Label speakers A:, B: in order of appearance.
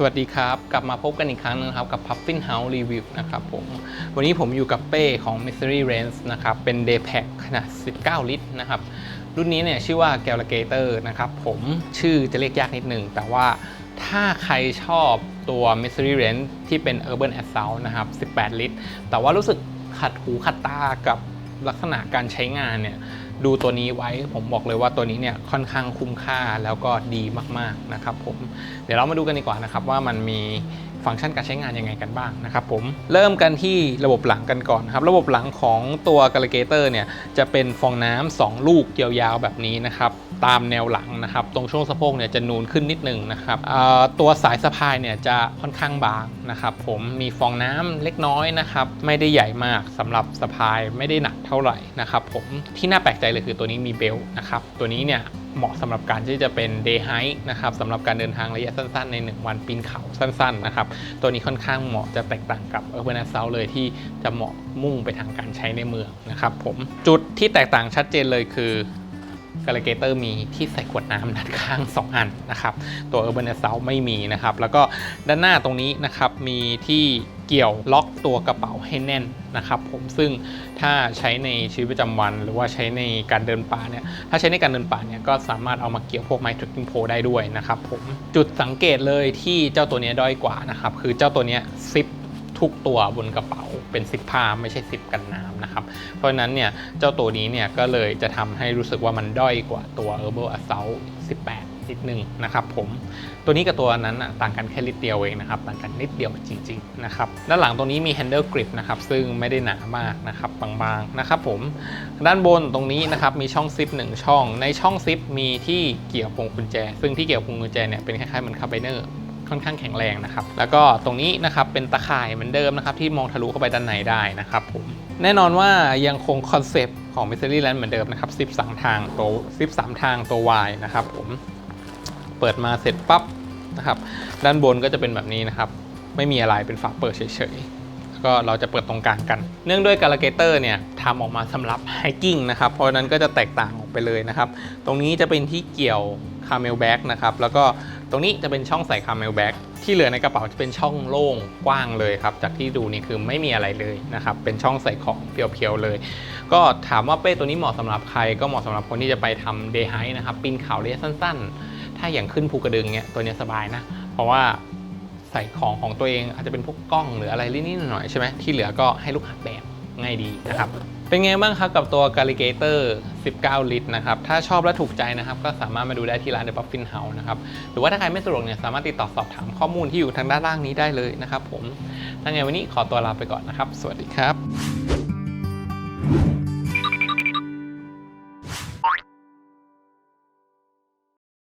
A: สวัสดีครับ กลับมาพบกันอีกครั้งนึงครับกับ Puffin House Review นะครับผม วันนี้ผมอยู่กับเป้ของ Mystery Range นะครับ เป็น Day Pack ขนาด 19 ลิตรนะครับ รุ่นนี้เนี่ยชื่อว่า Galagator นะครับผมชื่อจะเรียกยากนิดหนึ่งแต่ว่าถ้าใครชอบตัว Mystery Range ที่เป็น Urban Assault นะครับ 18 ลิตร แต่ว่ารู้สึกขัดหูขัดตากับลักษณะการใช้งานเนี่ย ดูตัวนี้ไว้ผมบอกเลยว่าตัวนี้เนี่ยค่อนข้างคุ้มค่าแล้วก็ดีมากๆนะครับผมเดี๋ยวเรามาดูกันดีกว่านะครับว่ามันมี ฟังก์ชันการใช้งานยังไงกันบ้างนะครับผมเริ่มกันที่ระบบหลังกันก่อนครับระบบหลังของตัว g a l l i g a t o r เนี่ยจะเป็นฟองน้ำสองลูกยาวๆแบบนี้นะครับตามแนวหลังนะครับตรงช่วงสะโพกเนี่ยจะนูนขึ้นนิดนึงนะครับตัวสายสะพายเนี่ยจะค่อนข้างบางนะครับผมมีฟองน้ำเล็กน้อยนะครับไม่ได้ใหญ่มากสำหรับสะพายไม่ได้หนักเท่าไหร่นะครับผมที่น่าแปลกใจเลยคือตัวนี้มีเบลต์นะครับตัวนี้เนี่ย เหมาะสำหรับการที่จะเป็น day hike นะครับสำหรับการเดินทางระยะสั้นๆ ใน 1 วันปีนเขาสั้นๆนะครับตัวนี้ค่อนข้างเหมาะจะแตกต่างกับ Urban a s s a u t เลยที่จะเหมาะมุ่งไปทางการใช้ในเมืองนะครับผมจุดที่แตกต่างชัดเจนเลยคือ กาลเกเตอร์มีที่ใส่ขวดน้ำด้านข้าง 2 อันนะครับ ตัว Urban Assault ไม่มีนะครับ แล้วก็ด้านหน้าตรงนี้นะครับมีที่เกี่ยวล็อกตัวกระเป๋าให้แน่นนะครับผมซึ่งถ้าใช้ในชีวิตประจำวัน หรือว่าใช้ในการเดินป่าเนี่ยถ้าใช้ในการเดินป่าเนี่ยก็สามารถเอามาเกี่ยวพวกไมทริ c กิ้งโพได้ด้วยนะครับผมจุดสังเกตเลยที่เจ้าตัวนี้ด้อยกว่านะครับคือเจ้าตัวนี้ซิป ทุกตัวบนกระเป๋าเป็นซิปผ้าไม่ใช่ซิปกันน้ำนะครับ เพราะนั้นเนี่ยเจ้าตัวนี้เนี่ยก็เลยจะทำให้รู้สึกว่ามันด้อยกว่าตัว Herbal Assault 18นิดนึงนะครับผมตัวนี้กับตัวนั้นต่างกันแค่นิดเดียวเองนะครับต่างกันนิดเดียวจริงๆนะครับด้านหลังตรงนี้มี handle grip นะครับซึ่งไม่ได้หนามากนะครับบางๆนะครับผมด้านบนตรงนี้นะครับมีช่องซิปหนึ่งช่อง ในช่องซิปมีที่เกี่ยวพวงกุญแจ ซึ่งที่เกี่ยวพวงกุญแจเนี่ยเป็นคล้ายๆเหมือนคาร์บเนอร์ ค่อนข้างแข็งแรงนะครับ แล้วก็ตรงนี้นะครับเป็นตะข่ายเหมือนเดิมนะครับที่มองทะลุเข้าไปด้านในได้นะครับผมแน่นอนว่ายังคงคอนเซปต์ของ Mystery Land เหมือนเดิมนะครับซิป3ทางตัวซิป3ทางตัว Y นะครับผมเปิดมาเสร็จปั๊บนะครับด้านบนก็จะเป็นแบบนี้นะครับ ไม่มีอะไรเป็นฝาเปิดเฉยๆแล้วก็เราจะเปิดตรงกลางกัน เนื่องด้วยกาลเกเตอร์เนี่ยทำออกมาสำหรับไฮกิ้งนะครับ เพราะนั้นก็จะแตกต่างออกไปเลยนะครับ ตรงนี้จะเป็นที่เกี่ยวคาเมลแบ็กนะครับแล้วก็ ตรงนี้จะเป็นช่องใส่คาร์เมลแบ็กที่เหลือในกระเป๋าจะเป็นช่องโล่งกว้างเลยครับ จากที่ดูนี่คือไม่มีอะไรเลยนะครับ เป็นช่องใส่ของเพียวๆเลย ก็ถามว่าเป้ตัวนี้เหมาะสำหรับใคร ก็เหมาะสำหรับคนที่จะไปทำเดย์ไฮนะครับปีนเขาระยะสั้น ๆ ถ้าอย่างขึ้นภูกระดึงเนี่ยตัวนี้สบายนะ เพราะว่าใส่ของของตัวเองอาจจะเป็นพวกกล้องหรืออะไรนิดๆหน่อยๆใช่ไหมที่เหลือก็ให้ลูกหาแบกง่ายดีนะครับ เป็นไงบ้างครับกับตัว g a l l i g a t o r 19 ลิตรนะครับ ถ้าชอบและถูกใจนะครับ ก็สามารถมาดูได้ที่ร้าน The Puffin House นะครับ หรือว่าถ้าใครไม่สะดวกเนี่ยสามารถติดต่อสอบถามข้อมูลที่อยู่ทางด้านล่างนี้ได้เลยนะครับผมถ้าไงวันนี้ขอตัวลาไปก่อนนะครับ สวัสดีครับ